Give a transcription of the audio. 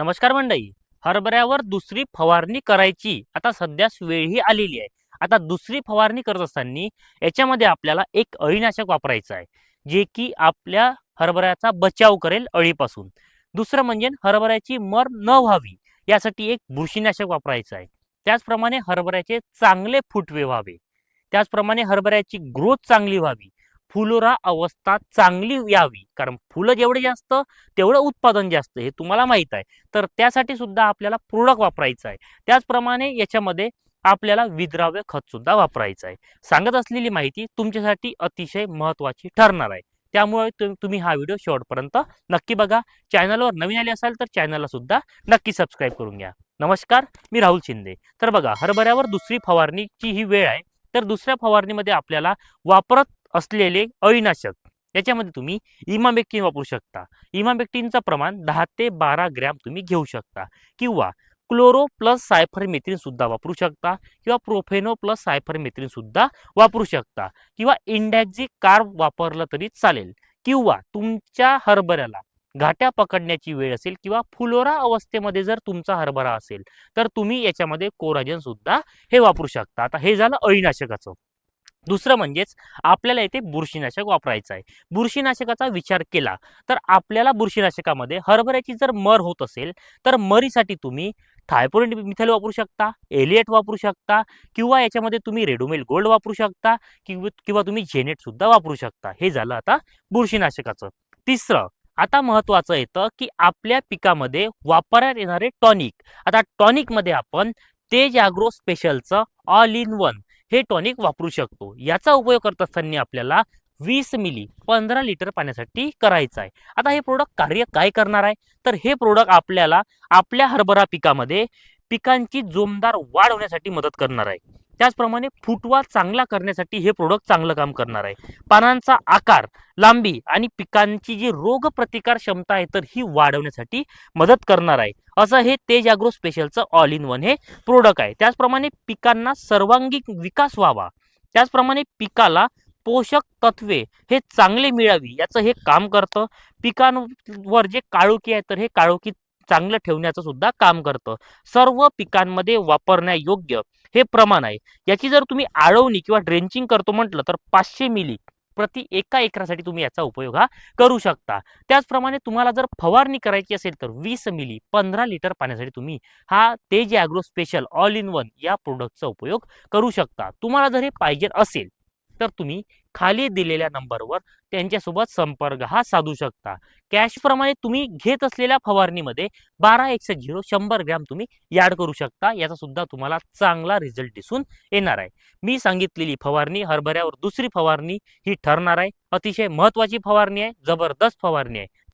नमस्कार मंडळी. हरभऱ्यावर दुसरी फवारणी करायची. आता सध्याच वेळही आलेली आहे. आता दुसरी फवारणी करत असताना याच्यामध्ये आपल्याला एक अळीनाशक वापरायचं आहे. जे की आपल्या हरभऱ्याचा बचाव करेल अळीपासून. दुसरं म्हणजे हरभऱ्याची मर न व्हावी यासाठी एक बुरशीनाशक वापरायचं आहे. त्याचप्रमाणे हरभऱ्याचे चांगले फुटवे व्हावे. त्याचप्रमाणे हरभऱ्याची ग्रोथ चांगली व्हावी. फुलोरा अवस्था चांगली यावी. कारण फुलं जेवढे जास्त तेवढं उत्पादन जास्त हे तुम्हाला माहीत आहे. तर त्यासाठी सुद्धा आपल्याला प्रोडक्ट वापरायचं आहे. त्याचप्रमाणे याच्यामध्ये आपल्याला विद्राव्य खतसुद्धा वापरायचं आहे. सांगत असलेली माहिती तुमच्यासाठी अतिशय महत्त्वाची ठरणार आहे. त्यामुळे तुम्ही हा व्हिडिओ शेवटपर्यंत नक्की बघा. चॅनलवर नवीन आले असाल तर चॅनलला सुद्धा नक्की सबस्क्राईब करून घ्या. नमस्कार मी राहुल शिंदे. तर बघा हरभऱ्यावर दुसरी फवारणीची ही वेळ आहे. तर दुसऱ्या फवारणीमध्ये आपल्याला वापरत असलेले अळीनाशक याच्यामध्ये तुम्ही इमाबेक्टिन वापरू शकता. इमाबेक्टिनचं प्रमाण दहा ते बारा ग्रॅम तुम्ही घेऊ शकता. किंवा क्लोरो प्लस सायफरमेथ्रिन सुद्धा वापरू शकता. किंवा प्रोफेनो प्लस सायफरमेथ्रिन सुद्धा वापरू शकता. किंवा इंडॅक्झी कार्ब वापरलं तरी चालेल. किंवा तुमच्या हरभऱ्याला घाट्या पकडण्याची वेळ असेल किंवा फुलोरा अवस्थेमध्ये जर तुमचा हरभरा असेल तर तुम्ही याच्यामध्ये कोराजन सुद्धा हे वापरू शकता. आता हे झालं अळीनाशकाचं दुसरं म्हणजेच आपल्याला येथे बुरशीनाशक वापरायचं आहे. बुरशीनाशकाचा विचार केला तर आपल्याला बुरशीनाशकामध्ये हरभऱ्याची जर मर होत असेल तर मरीसाठी तुम्ही थायपोरिन मिथाइल वापरू शकता एलिएट वापरू शकता किंवा याच्यामध्ये तुम्ही रेडोमेल गोल्ड वापरू शकता किंवा किंवा तुम्ही झेनेटसुद्धा वापरू शकता. हे झालं आता बुरशीनाशकाचं. तिसरं आता महत्त्वाचं येतं की आपल्या पिकामध्ये वापरण्यात येणारे टॉनिक. आता टॉनिकमध्ये आपण तेज ॲग्रो स्पेशलचं ऑल इन वन हे टॉनिक वापरू शकतो. याचा उपयोग करत असताना आपल्याला वीस मिली पंधरा लिटर पाण्यासाठी करायचं आहे. आता हे प्रोडक्ट कार्य काय करणार आहे? तर हे प्रोडक्ट आपल्याला आपल्या हरभरा पिकामध्ये पिकांची जोमदार वाढ होण्यासाठी मदत करणार आहे. त्याचप्रमाणे फुटवा चांगला करण्यासाठी हे प्रोडक्ट चांगलं काम करणार आहे. पानांचा आकार लांबी आणि पिकांची जी रोगप्रतिकार क्षमता आहे तर ही वाढवण्यासाठी मदत करणार आहे. असं हे तेज ॲग्रो स्पेशलचं ऑल इन वन हे प्रोडक्ट आहे. त्याचप्रमाणे पिकांना सर्वांगीण विकास व्हावा. त्याचप्रमाणे पिकाला पोषक तत्वे हे चांगले मिळावी याचं हे काम करतं. पिकांवर जे काळोखी आहे तर हे काळोखी चांगलं ठेवण्याचं सुद्धा काम करतं. सर्व पिकांमध्ये वापरण्यायोग्य हे प्रमाण आहे. याची जर तुम्ही आळवणी किंवा ड्रेंचिंग करतो म्हटलं तर पाचशे मिली प्रति एका एकरासाठी तुम्ही याचा उपयोग हा करू शकता. त्याचप्रमाणे तुम्हाला जर फवारणी करायची असेल तर वीस मिली पंधरा लिटर पाण्यासाठी तुम्ही हा Tej agro special all in one या प्रोडक्टचा उपयोग करू शकता. तुम्हाला जर हे पाहिजे असेल तर तुम्ही खाली दिलेल्या नंबरवर त्यांच्यासोबत संपर्क हा साधू शकता. कॅशप्रमाणे तुम्ही घेत असलेल्या फवारणीमध्ये बारा एकशे झिरो शंभर ग्रॅम तुम्ही याड करू शकता. याचा सुद्धा तुम्हाला चांगला रिझल्ट दिसून येणार आहे. मी सांगितलेली फवारणी हरभऱ्यावर दुसरी फवारणी ही ठरणार आहे. अतिशय महत्त्वाची फवारणी आहे. जबरदस्त फवारणी आहे.